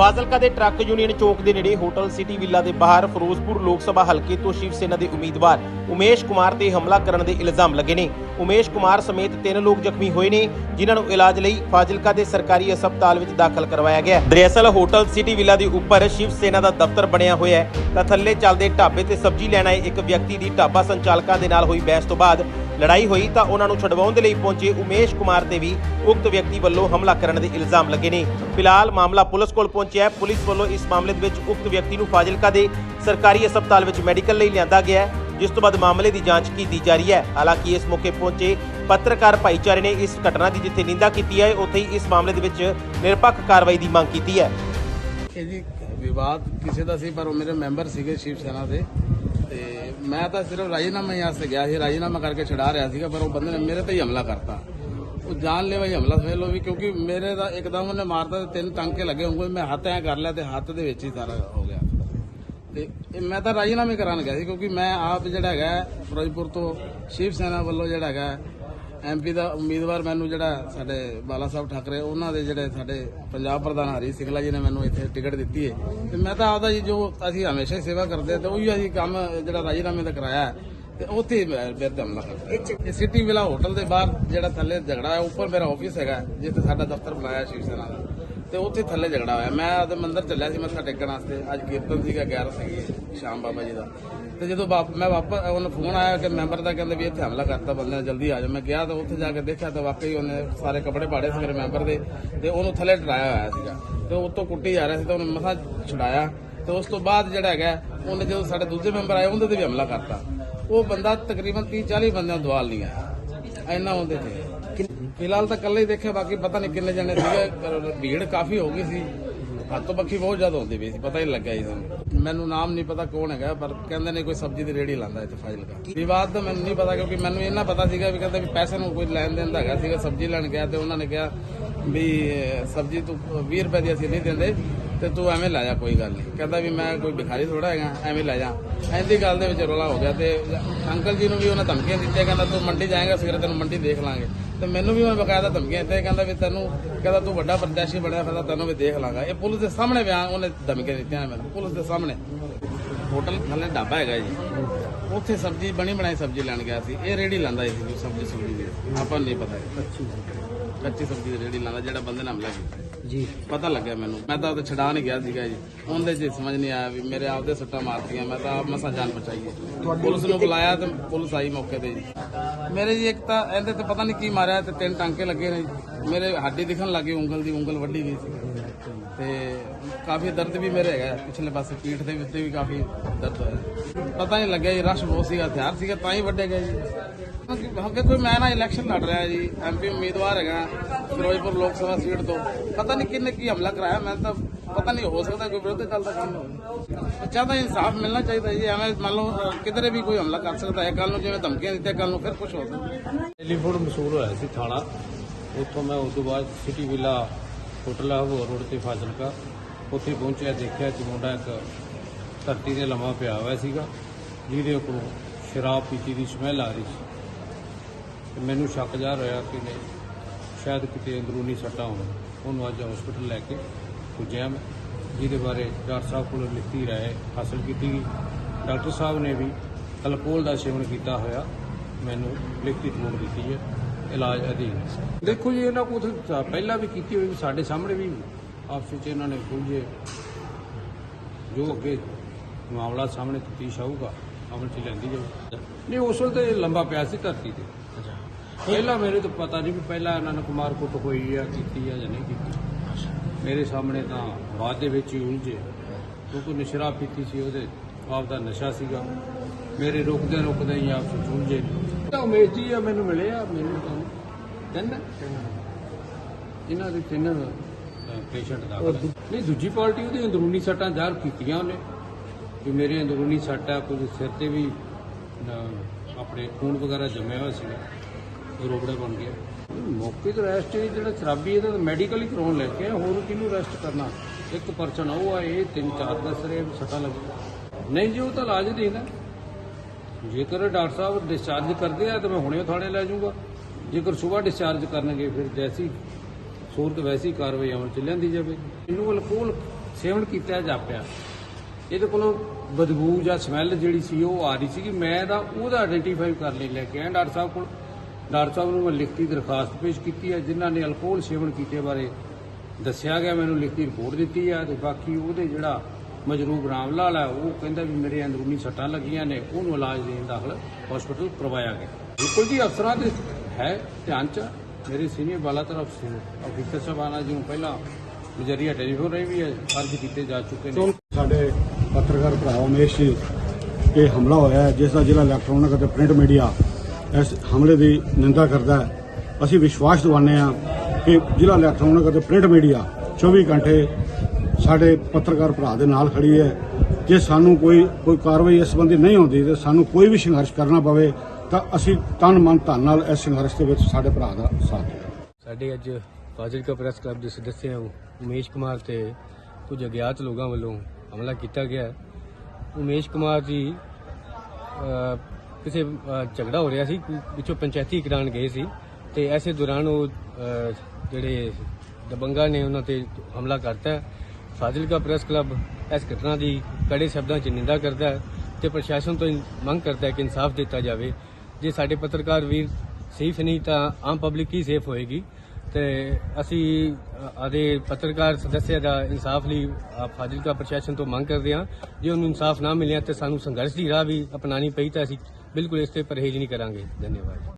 ਫਾਜ਼ਿਲਕਾ ਦੇ truck union ਚੌਕ ਦੇ ਨੇੜੇ ਹੋਟਲ ਸਿਟੀ ਵਿਲਾ ਦੇ ਬਾਹਰ ਫਿਰੋਜ਼ਪੁਰ ਲੋਕ ਸਭਾ ਹਲਕੇ ਤੋਂ ਸ਼ਿਵ ਸੈਨਾ ਦੇ ਉਮੀਦਵਾਰ ਉਮੇਸ਼ ਕੁਮਾਰ ਤੇ ਹਮਲਾ ਕਰਨ ਦੇ ਇਲਜ਼ਾਮ ਲੱਗੇ ਨੇ। ਉਮੇਸ਼ ਕੁਮਾਰ ਸਮੇਤ ਤਿੰਨ ਲੋਕ ਜ਼ਖਮੀ ਹੋਏ ਨੇ, ਜਿਨ੍ਹਾਂ ਨੂੰ ਇਲਾਜ ਲਈ ਫਾਜ਼ਿਲਕਾ ਦੇ ਸਰਕਾਰੀ ਹਸਪਤਾਲ ਵਿੱਚ ਦਾਖਲ ਕਰਵਾਇਆ ਗਿਆ। ਦਰਅਸਲ ਹੋਟਲ ਸਿਟੀ ਵਿਲਾ ਦੇ ਉੱਪਰ ਸ਼ਿਵ ਸੈਨਾ ਦਾ ਦਫ਼ਤਰ ਬਣਿਆ ਹੋਇਆ ਹੈ। ਤਾਂ ਥੱਲੇ ਚੱਲਦੇ ਢਾਬੇ ਤੇ ਸਬਜ਼ੀ ਲੈਣ ਆਏ ਇੱਕ ਵਿਅਕਤੀ ਦੀ ਢਾਬਾ ਸੰਚਾਲਕਾਂ ਦੇ ਨਾਲ ਹੋਈ ਬਹਿਸ ਤੋਂ ਬਾਅਦ ਲੜਾਈ ਹੋਈ ਤਾਂ ਉਹਨਾਂ ਨੂੰ ਛਡਵਾਉਣ ਦੇ ਲਈ ਪਹੁੰਚੇ ਉਮੇਸ਼ ਕੁਮਾਰ ਤੇ ਵੀ ਉਕਤ ਵਿਅਕਤੀ ਵੱਲੋਂ ਹਮਲਾ ਕਰਨ ਦੇ ਇਲਜ਼ਾਮ ਲੱਗੇ ਨੇ। ਫਿਲਹਾਲ ਮਾਮਲਾ ਪੁਲਿਸ ਕੋਲ ਪਹੁੰਚਿਆ ਹੈ। ਪੁਲਿਸ ਵੱਲੋਂ ਇਸ ਮਾਮਲੇ ਦੇ ਵਿੱਚ ਉਕਤ ਵਿਅਕਤੀ ਨੂੰ ਫਾਜ਼ਿਲਕਾ ਦੇ ਸਰਕਾਰੀ ਹਸਪਤਾਲ ਵਿੱਚ ਮੈਡੀਕਲ ਲਈ ਲਿਆਂਦਾ ਗਿਆ ਹੈ। ਜਿਸ ਤੋਂ ਬਾਅਦ ਮਾਮਲੇ ਦੀ ਜਾਂਚ ਕੀਤੀ ਜਾ ਰਹੀ ਹੈ। ਹਾਲਾਂਕਿ ਇਸ ਮੌਕੇ ਪਹੁੰਚੇ ਪੱਤਰਕਾਰ ਭਾਈਚਾਰੇ ਨੇ ਇਸ ਘਟਨਾ ਦੀ ਜਿੱਥੇ ਨਿੰਦਾ ਕੀਤੀ ਹੈ, ਉੱਥੇ ਹੀ ਇਸ ਮਾਮਲੇ ਦੇ ਵਿੱਚ ਨਿਰਪੱਖ ਕਾਰਵਾਈ ਦੀ ਮੰਗ ਕੀਤੀ ਹੈ। ਇਹ ਜੀ ਵਿਵਾਦ ਕਿਸੇ ਦਾ ਸੀ, ਪਰ ਉਹ ਮੇਰੇ ਮੈਂਬਰ ਸੀਗੇ ਸ਼ਿਵ ਸੈਨਾ ਦੇ। ਤੇ ਮੈਂ ਤਾਂ ਸਿਰਫ ਰਾਜੀਨਾਮੇ ਹੀ ਵਾਸਤੇ ਗਿਆ ਸੀ। ਰਾਜੀਨਾਮਾ ਕਰਕੇ ਛਡਾ ਰਿਹਾ ਸੀਗਾ, ਪਰ ਉਹ ਬੰਦੇ ਨੇ ਮੇਰੇ ਤੇ ਹੀ ਹਮਲਾ ਕਰਤਾ। ਉਹ ਜਾਨ ਲੈਵਾ ਹੀ ਹਮਲਾ ਫੇਲੋ ਵੀ, ਕਿਉਂਕਿ ਮੇਰੇ ਦਾ ਇੱਕਦਮ ਉਹਨੇ ਮਾਰਤਾ ਤੇ ਤਿੰਨ ਟਾਂਕੇ ਲੱਗੇ ਉਂਗਲ ਮੈਂ ਹੱਥ ਐ ਕਰ ਲਿਆ ਤੇ ਹੱਥ ਦੇ ਵਿੱਚ ਹੀ ਸਾਰਾ ਹੋ ਗਿਆ। ਤੇ ਇਹ ਮੈਂ ਤਾਂ ਰਾਜੀਨਾਮੇ ਕਰਾਉਣ ਗਿਆ ਸੀ, ਕਿਉਂਕਿ ਮੈਂ ਆਪ ਜਿਹੜਾ ਹੈਗਾ ਫਿਰੋਜ਼ਪੁਰ ਤੋਂ ਸ਼ਿਵ ਸੈਨਾ ਵੱਲੋਂ ਜਿਹੜਾ ਹੈਗਾ ਐਮਪੀ ਦਾ ਉਮੀਦਵਾਰ ਮੈਨੂੰ ਜਿਹੜਾ ਸਾਡੇ ਬਾਲਾ ਸਾਹਿਬ ਠਾਕਰੇ, ਉਹਨਾਂ ਦੇ ਜਿਹੜੇ ਸਾਡੇ ਪੰਜਾਬ ਪ੍ਰਧਾਨ ਹਰੀ ਸਿੰਘਲਾ ਜੀ ਨੇ ਮੈਨੂੰ ਇੱਥੇ ਟਿਕਟ ਦਿੱਤੀ ਹੈ। ਤੇ ਮੈਂ ਤਾਂ ਆਪਦਾ ਜੀ ਜੋ ਅਸੀਂ ਹਮੇਸ਼ਾ ਹੀ ਸੇਵਾ ਕਰਦੇ ਹਾਂ ਤੇ ਉਹੀ ਅਸੀਂ ਕੰਮ ਜਿਹੜਾ ਰਾਜੀਨਾਮੇ ਦਾ ਕਰਾਇਆ ਤੇ ਉੱਥੇ ਹੀ ਮੈਂ ਤੇ ਹਮਲਾ ਕਰਤਾ ਇਹ ਸਿਟੀ ਵਿਲਾ ਹੋਟਲ ਦੇ ਬਾਹਰ ਜਿਹੜਾ ਥੱਲੇ ਝਗੜਾ ਹੈ, ਉੱਪਰ ਮੇਰਾ ਆਫਿਸ ਹੈਗਾ, ਜਿੱਥੇ ਸਾਡਾ ਦਫ਼ਤਰ ਬਣਾਇਆ ਸ਼ਿਵ ਸੈਨਾ ਦਾ ਤੇ ਉੱਥੇ ਥੱਲੇ ਝਗੜਾ ਹੋਇਆ। ਮੈਂ ਆਪਦੇ ਮੰਦਰ ਚੱਲਿਆ ਸੀ ਮੱਥਾ ਟੇਕਣ ਵਾਸਤੇ। ਅੱਜ ਕੀਰਤਨ ਸੀਗਾ 11 ਸੀਗੀ, ਸ਼ਾਮ ਬਾਬਾ ਜੀ ਦਾ। ਤੇ ਜਦੋਂ ਵਾਪ- ਮੈਂ ਵਾਪਸ, ਉਹਨੂੰ ਫੋਨ ਆਇਆ ਕਿ ਮੈਂਬਰ ਦਾ, ਕਹਿੰਦੇ ਵੀ ਇੱਥੇ ਹਮਲਾ ਕਰਤਾ ਬੰਦੇ ਨੇ, ਜਲਦੀ ਆ ਜਾ ਮੈਂ ਗਿਆ ਤਾਂ ਉੱਥੇ ਜਾ ਕੇ ਦੇਖਿਆ ਤਾਂ ਵਾਕਈ ਉਹਨੇ ਸਾਰੇ ਕੱਪੜੇ ਪਾੜੇ ਸੀ ਮੇਰੇ ਮੈਂਬਰ ਦੇ ਤੇ ਉਹਨੂੰ ਥੱਲੇ ਡਰਾਇਆ ਹੋਇਆ ਸੀਗਾ। ਤੇ ਉੱਤੋਂ ਕੁੱਟੀ ਜਾ ਰਿਹਾ ਸੀ ਤਾਂ ਉਹਨੂੰ ਮਸਾ ਛੁਡਾਇਆ। ਤੇ ਉਸ ਤੋਂ ਬਾਅਦ ਜਿਹੜਾ ਹੈਗਾ, ਉਹਨੇ ਜਦੋਂ ਸਾਡੇ ਦੂਜੇ ਮੈਂਬਰ ਆਏ, ਉਹਦੇ ਤੇ ਵੀ ਹਮਲਾ ਕਰਤਾ। ਉਹ ਬੰਦਾ ਤਕਰੀਬਨ 30 40 ਬੰਦਿਆਂ ਨੂੰ ਦਵਾਲ ਨਹੀਂ ਆਇਆ ਇੰਨਾ ਉਹਦੇ ਤੇ। ਫਿਲਹਾਲ ਤਾਂ ਇਕੱਲੇ ਹੀ ਦੇਖਿਆ, ਬਾਕੀ ਪਤਾ ਨਹੀਂ ਕਿੰਨੇ ਜਣੇ ਸੀਗੇ। ਪਰ ਭੀੜ ਕਾਫੀ ਹੋ ਗਈ ਸੀ। ਹੱਥੋਂ ਪੱਖੀ ਬਹੁਤ ਜ਼ਿਆਦਾ ਹੁੰਦੀ ਪਈ ਸੀ, ਪਤਾ ਹੀ ਲੱਗਿਆ ਜੀ ਸਾਨੂੰ। ਮੈਨੂੰ ਨਾਮ ਨਹੀਂ ਪਤਾ ਕੌਣ ਹੈਗਾ, ਪਰ ਕਹਿੰਦੇ ਨੇ ਕੋਈ ਸਬਜ਼ੀ ਦੀ ਰੇੜੀ ਲਾਂਦਾ ਇੱਥੇ ਫਾਜ਼ਿਲ ਦਾ ਵਿਵਾਦ ਤਾਂ ਮੈਨੂੰ ਨਹੀਂ ਪਤਾ, ਕਿਉਂਕਿ ਮੈਨੂੰ ਇਹਨਾਂ ਪਤਾ ਸੀਗਾ ਵੀ ਕਹਿੰਦੇ ਵੀ ਪੈਸੇ ਨੂੰ ਕੋਈ ਲੈਣ ਦੇਣ ਦਾ ਹੈਗਾ ਸੀਗਾ, ਸਬਜ਼ੀ ਲੈਣ ਗਿਆ ਤੇ ਉਹਨਾਂ ਨੇ ਕਿਹਾ ਵੀ ਸਬਜ਼ੀ ਤੂੰ 20 ਰੁਪਏ ਦੀ ਅਸੀਂ ਨਹੀਂ ਦਿੰਦੇ। ਤੇ ਤੂੰ ਐਵੇਂ ਲੈ ਜਾ ਕੋਈ ਗੱਲ ਨਹੀਂ ਕਹਿੰਦਾ ਵੀ ਮੈਂ ਕੋਈ ਭਿਖਾਰੀ ਥੋੜਾ ਹੈਗਾ ਐਵੇਂ ਲੈ ਜਾ। ਐਂਦੀ ਗੱਲ ਦੇ ਵਿੱਚ ਰੋਲਾ ਹੋ ਗਿਆ ਤੇ ਅੰਕਲ ਜੀ ਨੂੰ ਵੀ ਉਹਨਾਂ ਧਮਕੀਆਂ ਦਿੱਤੀਆਂ ਕਹਿੰਦਾ ਤੂੰ ਮੰਡੀ ਜਾਏਗਾ ਸਵੇਰੇ ਤੈਨੂੰ ਮੰਡੀ ਦੇਖ ਲਾਂਗੇ। ਤੇ ਮੈਨੂੰ ਵੀ ਉਹਨੇ ਬਕਾਇਦਾ ਧਮਕੀਆਂ ਦਿੱਤੀਆਂ ਕਹਿੰਦਾ ਵੀ ਤੈਨੂੰ ਕਹਿੰਦਾ ਤੂੰ ਵੱਡਾ ਪ੍ਰਤੀਸ਼ੀ ਬਣਿਆ ਫਿਰ ਤੈਨੂੰ ਵੀ ਦੇਖ ਲਾਂਗਾ। ਇਹ ਪੁਲਿਸ ਦੇ ਸਾਹਮਣੇ ਬਿਆਨ ਉਹਨੇ ਧਮਕੀਆਂ ਦਿੱਤੀਆਂ ਮੈਨੂੰ ਪੁਲਿਸ ਦੇ ਸਾਹਮਣੇ। ਹੋਟਲ ਥੱਲੇ ਢਾਬਾ ਹੈਗਾ ਜੀ। ਉੱਥੇ ਸਬਜ਼ੀ ਬਣੀ ਬਣਾਈ ਸਬਜ਼ੀ ਲੈਣ ਗਿਆ ਸੀ। ਇਹ ਰੇੜੀ ਲਾਂਦਾ ਸੀ ਸਬਜ਼ੀ ਸੁਬਜ਼ੀ ਦੀ। ਆਪਾਂ ਨੂੰ ਨਹੀਂ ਪਤਾ। ਕੱਚੀ ਸਬਜ਼ੀ ਦੀ ਰੇੜੀ ਲਾਂਦਾ ਜਿਹੜਾ ਬੰਦੇ ਨੇ ਹਮਲਾ ਕੀਤਾ। ਜੀ। ਪਤਾ ਲੱਗਿਆ ਮੈਨੂੰ। ਮੈਂ ਤਾਂ ਉਹਦੇ ਛਡਾ ਨਹੀਂ ਗਿਆ ਸੀਗਾ ਜੀ। ਉਹਦੇ 'ਚ ਸਮਝ ਨਹੀਂ ਆਇਆ ਵੀ ਮੇਰੇ ਆਪਦੇ ਸੱਟਾਂ ਮਾਰਤੀਆਂ। ਮੈਂ ਤਾਂ ਆਪ ਮਸਾਂ ਜਾਨ ਬਚਾਈ ਹੈ। ਪੁਲਿਸ ਨੂੰ ਬੁਲਾਇਆ ਤੇ ਪੁਲਿਸ ਆਈ ਮੌਕੇ ਤੇ ਜੀ। ਮੇਰੇ ਜੀ ਇੱਕ ਤਾਂ ਇਹਦੇ ਤੇ ਪਤਾ ਨਹੀਂ ਕੀ ਮਾਰਿਆ ਤੇ ਤਿੰਨ ਟਾਂਕੇ ਲੱਗੇ ਨੇ ਜੀ। ਮੇਰੇ ਹੱਡੀ ਦਿਖਣ ਲੱਗੀ ਉਂਗਲ ਦੀ ਉਂਗਲ ਵੱਡੀ ਗਈ ਸੀ। ਤੇ ਕਾਫੀ ਦਰਦ ਵੀ ਮੇਰੇ ਹੈਗਾ ਪਿਛਲੇ ਪਾਸੇ ਪੀਠ ਦੇ ਉੱਤੇ ਵੀ ਕਾਫੀ ਦਰਦ ਹੋਇਆ। ਪਤਾ ਨਹੀਂ ਲੱਗਿਆ ਜੀ, ਰਸ਼ ਬਹੁਤ ਸੀਗਾ, ਹਥਿਆਰ ਸੀਗਾ, ਤਾਂ ਹੀ ਵੱਡੇ ਗਏ ਜੀ। ਅੱਗੇ ਕੋਈ ਮੈਂ ਨਾ ਇਲੈਕਸ਼ਨ ਲੜ ਰਿਹਾ ਜੀ ਐਮਪੀ ਉਮੀਦਵਾਰ ਹੈਗਾ, ਫਿਰੋਜ਼ਪੁਰ ਲੋਕ ਸਭਾ ਸੀਟ ਤੋਂ। ਪਤਾ ਨਹੀਂ ਕਿੰਨੇ ਕੀ ਹਮਲਾ ਕਰਾਇਆ, ਮੈਂ ਤਾਂ ਪਤਾ ਨਹੀਂ ਹੋ ਸਕਦਾ ਕੋਈ ਵਿਰੋਧੀ ਦਲ ਦਾ ਕੰਮ ਹੋਵੇ। ਚਾਹਦਾ ਇਨਸਾਫ ਮਿਲਣਾ ਚਾਹੀਦਾ ਜੀ, ਐਵੇਂ ਮੰਨ ਲਓ ਕਿਧਰੇ ਵੀ ਕੋਈ ਹਮਲਾ ਕਰ ਸਕਦਾ ਹੈ ਕੱਲ ਨੂੰ ਜਿਵੇਂ ਧਮਕੀਆਂ ਦਿੱਤੀਆਂ ਕੱਲ ਨੂੰ ਫਿਰ ਕੁਝ ਹੋ ਸਕਦਾ। ਟੈਲੀਫੋਨ ਮਸੂਲ ਹੋਇਆ ਸੀ ਥਾਣਾ, ਉੱਥੋਂ ਮੈਂ ਉਸ ਤੋਂ ਬਾਅਦ ਸਿਟੀ ਵਿਲਾ ਹੋਟਲ ਆ, ਹੋਰ ਰੋਡ ਤੇ ਫਾਜ਼ਿਲਕਾ। ਉੱਥੇ ਪਹੁੰਚਿਆ, ਦੇਖਿਆ ਕਿ ਮੁੰਡਾ ਇੱਕ ਧਰਤੀ ਤੇ ਲੰਮਾ ਪਿਆ ਹੋਇਆ ਸੀਗਾ, ਜਿਹਦੇ ਕੋਲ ਸ਼ਰਾਬ ਪੀਤੀ ਦੀ ਸਮੈਲ ਆ ਰਹੀ ਸੀ। ਤੇ ਮੈਨੂੰ ਸ਼ੱਕ ਜਾ ਰਿਹਾ ਕਿ ਨਹੀਂ, ਸ਼ਾਇਦ ਕਿਤੇ ਅੰਦਰੂਨੀ ਸੱਟਾਂ ਹੋਣ। ਉਹਨੂੰ ਅੱਜ ਹਸਪੀਟਲ ਲੈ ਕੇ ਪੁੱਜਿਆ ਮੈਂ, ਜਿਹਦੇ ਬਾਰੇ ਡਾਕਟਰ ਸਾਹਿਬ ਕੋਲੋਂ ਲਿਖਤੀ ਰਾਏ ਹਾਸਲ ਕੀਤੀ ਗਈ। ਡਾਕਟਰ ਸਾਹਿਬ ਨੇ ਵੀ ਅਲਕੋਹਲ ਦਾ ਸੇਵਨ ਕੀਤਾ ਹੋਇਆ, ਮੈਨੂੰ ਲਿਖਤੀ ਰਿਪੋਰਟ ਦਿੱਤੀ ਹੈ। ਇਲਾਜ ਅਧੀਨ ਹੈ। ਦੇਖੋ ਜੀ ਇਹਨਾਂ ਕੋਲ ਤਾਂ ਪਹਿਲਾਂ ਵੀ ਕੀਤੀ ਹੋਈ ਸਾਡੇ ਸਾਹਮਣੇ ਵੀ ਆਪਸ ਵਿੱਚ ਇਹਨਾਂ ਨੇ ਖੁੱਲ੍ਹੇ ਜੋ ਅੱਗੇ ਮਾਮਲਾ ਸਾਹਮਣੇ ਤਫਤੀਸ਼ ਆਊਗਾ ਅਮਲ ਚ ਲੈਂਦੀ ਜਾਊ। ਨਹੀਂ ਉਸ ਵੇਲੇ ਤੇ ਲੰਬਾ ਪਿਆ ਸੀ ਧਰਤੀ ਤੇ। ਪਹਿਲਾਂ ਮੇਰੇ ਤੋਂ ਪਤਾ ਨਹੀਂ ਵੀ ਪਹਿਲਾਂ ਇਹਨਾਂ ਨੇ ਕੁਮਾਰ ਕੁੱਟ ਹੋਈ ਆ ਕੀਤੀ ਆ ਜਾਂ ਨਹੀਂ ਕੀਤੀ। ਮੇਰੇ ਸਾਹਮਣੇ ਤਾਂ ਬਾਅਦ ਦੇ ਵਿੱਚ ਹੀ ਉਲਝੇ। ਕਿਉਂਕਿ ਨਸ਼ਰਾ ਪੀਤੀ ਸੀ ਉਹਦੇ ਆਪ ਦਾ ਨਸ਼ਾ ਸੀਗਾ। ਮੇਰੇ ਰੁਕਦੇ ਰੁਕਦੇ ਹੀ ਆਪ ਵਿੱਚ ਉਲਝੇ। ਤਾਂ ਉਮੇਸ਼ ਜੀ ਆ ਮੈਨੂੰ ਮਿਲੇ ਆ ਮੈਨੂੰ ਤਾਂ ਤਿੰਨ? ਇਹਨਾਂ ਦੇ ਤਿੰਨ ਪੇਸ਼ੈਂਟ ਦਾ। ਨਹੀਂ ਦੂਜੀ ਪਾਰਟੀ ਉਹਦੀ ਅੰਦਰੂਨੀ ਸੱਟਾਂ ਜ਼ਾਹਰ ਕੀਤੀਆਂ ਉਹਨੇ। ਕਿ ਮੇਰੇ ਅੰਦਰੂਨੀ ਸੱਟ ਆ ਕੁਝ ਸਿਰ ਤੇ ਵੀ ਆਪਣੇ ਖੂਨ ਵਗੈਰਾ ਜੰਮਿਆ ਹੋਇਆ ਸੀਗਾ। ਉਹ ਰੋਬੜਾ ਬਣ ਗਿਆ। ਮੌਕੇ ਤੇ ਰੈਸਟ ਜਿਹੜਾ ਸ਼ਰਾਬੀ ਇਹਦਾ ਮੈਡੀਕਲ ਹੀ ਕਰਾਉਣ ਲੈ ਕੇ ਹੋਰ ਕਿਹਨੂੰ ਰੈਸਟ ਕਰਨਾ? ਇੱਕ ਪਰਸਨ ਉਹ ਆ ਇਹ ਤਿੰਨ ਚਾਰ ਦੱਸ ਰਹੇ ਸੱਟਾਂ ਲੱਗ ਨਹੀਂ ਜੀ ਉਹ ਤਾਂ ਇਲਾਜ ਦੇ ਨਾ। ਜੇਕਰ ਡਾਕਟਰ ਸਾਹਿਬ ਡਿਸਚਾਰਜ ਕਰਦੇ ਆ ਤਾਂ ਮੈਂ ਹੁਣੇ ਥਾਣੇ ਲੈ ਜਾਊਂਗਾ। ਜੇਕਰ ਸਵੇਰ ਡਿਸਚਾਰਜ ਕਰਨਗੇ, ਫਿਰ ਜੈਸੀ ਸੂਰਤ ਵੈਸੀ ਕਾਰਵਾਈ ਅਮਲ ਚ ਲਿਆਂਦੀ ਜਾਵੇ। ਇਹਨੂੰ ਅਲਕੋਹਲ ਸੇਵਨ ਕੀਤਾ ਜਾਪਿਆ ਇਹਦੇ ਕੋਲੋਂ ਬਦਬੂ ਜਾਂ ਸਮੈਲ ਜਿਹੜੀ ਸੀ, ਉਹ ਆ ਰਹੀ ਸੀ ਕਿ ਮੈਂ ਤਾਂ ਉਹਦਾ ਆਇਡੈਂਟੀਫਾਈ ਕਰ ਲਈ ਲੈ ਕੇ ਆਇਆ ਡਾਕਟਰ ਸਾਹਿਬ ਕੋਲ। ਡਾਕਟਰ ਸਾਹਿਬ ਨੂੰ ਮੈਂ ਲਿਖਤੀ ਦਰਖਾਸਤ ਪੇਸ਼ ਕੀਤੀ ਹੈ, ਜਿਨ੍ਹਾਂ ਨੇ ਅਲਕੋਹਲ ਸੇਵਨ ਕੀਤੇ ਬਾਰੇ ਦੱਸਿਆ ਗਿਆ। ਮੈਨੂੰ ਲਿਖਤੀ ਰਿਪੋਰਟ ਦਿੱਤੀ ਹੈ ਤੇ ਬਾਕੀ ਉਹਦੇ ਜਿਹੜਾ ਮਜਰੂਬ ਰਾਮ ਲਾਲ ਹੈ ਉਹ ਕਹਿੰਦਾ ਵੀ ਮੇਰੇ ਅੰਦਰੂਨੀ ਸੱਟਾਂ ਲੱਗੀਆਂ ਨੇ, ਉਹਨੂੰ ਇਲਾਜ ਦੇਣ ਦਾਖਲ ਹਸਪੀਟਲ ਕਰਵਾਇਆ ਗਿਆ। ਬਿਲਕੁਲ ਜੀ, ਅਫਸਰਾਂ ਦੇ ਹੈ ਧਿਆਨ ਚ, ਮੇਰੇ ਸੀਨੀਅਰ ਬਾਲਾ ਤਰਫ ਸੇ ਅਫੀਸਰ ਸਾਹਿਬਾਨਾ ਜੀ ਨੂੰ ਪਹਿਲਾਂ ਨਜ਼ਰੀਆ ਟੈਲੀਫੋਨ ਰਹੀ ਵੀ ਅਰਜ਼ ਕੀਤੇ ਜਾ ਚੁੱਕੇ ਨੇ। ਸਾਡੇ ਪੱਤਰਕਾਰ ਭਰਾ ਉਮੇਸ਼ ਜੀ, ਇਹ ਹਮਲਾ ਹੋਇਆ ਹੈ, ਜਿਸ ਦਾ ਜ਼ਿਲ੍ਹਾ ਇਲੈਕਟ੍ਰੋਨਿਕ ਅਤੇ ਪ੍ਰਿੰਟ ਮੀਡੀਆ ਇਸ ਹਮਲੇ ਦੀ ਨਿੰਦਾ ਕਰਦਾ ਹੈ। ਅਸੀਂ ਵਿਸ਼ਵਾਸ ਦਿਵਾਉਂਦੇ ਹਾਂ ਕਿ ਜ਼ਿਲ੍ਹਾ ਇਲੈਕਟ੍ਰੋਨਿਕ ਅਤੇ ਪ੍ਰਿੰਟ ਮੀਡੀਆ 24 ਘੰਟੇ ਸਾਡੇ ਪੱਤਰਕਾਰ ਭਰਾ ਦੇ ਨਾਲ ਖੜੀ ਹੈ। ਜੇ ਸਾਨੂੰ ਕੋਈ ਕੋਈ ਕਾਰਵਾਈ ਇਸ ਸੰਬੰਧੀ ਨਹੀਂ ਹੁੰਦੀ ਤੇ ਸਾਨੂੰ ਕੋਈ ਵੀ ਸੰਘਰਸ਼ ਕਰਨਾ ਪਵੇ, ਤਾਂ ਅਸੀਂ ਤਨ ਮਨ ਧਨ ਨਾਲ ਇਸ ਸੰਘਰਸ਼ ਦੇ ਵਿੱਚ ਸਾਡੇ ਭਰਾ ਦਾ ਸਾਥ ਦੇਵਾਂਗੇ ਸਾਡੇ ਅੱਜ ਫਾਜ਼ਿਲਕਾ ਪ੍ਰੈਸ ਕਲੱਬ ਦੇ ਸਦੱਸਿਆ ਉਮੇਸ਼ ਕੁਮਾਰ ਤੇ ਕੁਝ ਅਗਿਆਤ ਲੋਕਾਂ ਵੱਲੋਂ ਹਮਲਾ ਕੀਤਾ ਗਿਆ ਉਮੇਸ਼ ਕੁਮਾਰ ਜੀ ਕਿਸੇ ਝਗੜਾ ਹੋ ਰਿਹਾ ਸੀ, ਪਿੱਛੋਂ ਪੰਚਾਇਤੀ ਕਰਾਉਣ ਗਏ ਸੀ ਤੇ ਐਸੇ ਦੌਰਾਨ ਉਹ ਜਿਹੜੇ ਦਬੰਗਾ ਨੇ ਉਹਨਾਂ ਤੇ ਹਮਲਾ ਕਰਤਾ ਫਾਜ਼ਿਲਕਾ ਪ੍ਰੈਸ ਕਲੱਬ ਇਸ ਘਟਨਾ ਦੀ ਕੜੇ ਸ਼ਬਦਾਂ 'ਚ ਨਿੰਦਾ ਕਰਦਾ ਹੈ ਤੇ ਪ੍ਰਸ਼ਾਸਨ ਤੋਂ ਮੰਗ ਕਰਦਾ ਹੈ ਕਿ ਇਨਸਾਫ ਦਿੱਤਾ ਜਾਵੇ। ਜੇ ਸਾਡੇ ਪੱਤਰਕਾਰ ਵੀਰ ਸੇਫ ਨਹੀਂ, ਤਾਂ ਆਮ ਪਬਲਿਕ ਹੀ ਸੇਫ ਹੋਏਗੀ। ਤੇ ਅਸੀਂ ਆਦੇ ਪੱਤਰਕਾਰ ਸਦੱਸਿਆ ਦਾ ਇਨਸਾਫ ਲਈ ਫਾਜ਼ਿਲਕਾ ਪ੍ਰਸ਼ਾਸਨ ਤੋਂ ਮੰਗ ਕਰਦੇ ਹਾਂ। ਜੇ ਉਹਨੂੰ ਇਨਸਾਫ ਨਾ ਮਿਲਿਆ ਤੇ ਸਾਨੂੰ ਸੰਘਰਸ਼ ਦੀ ਰਾਹ ਵੀ ਅਪਣਾਣੀ ਪਈ ਤਾਂ ਅਸੀਂ ਬਿਲਕੁਲ ਇਸ ਤੇ ਪਰਹੇਜ਼ ਨਹੀਂ ਕਰਾਂਗੇ। ਧੰਨਵਾਦ।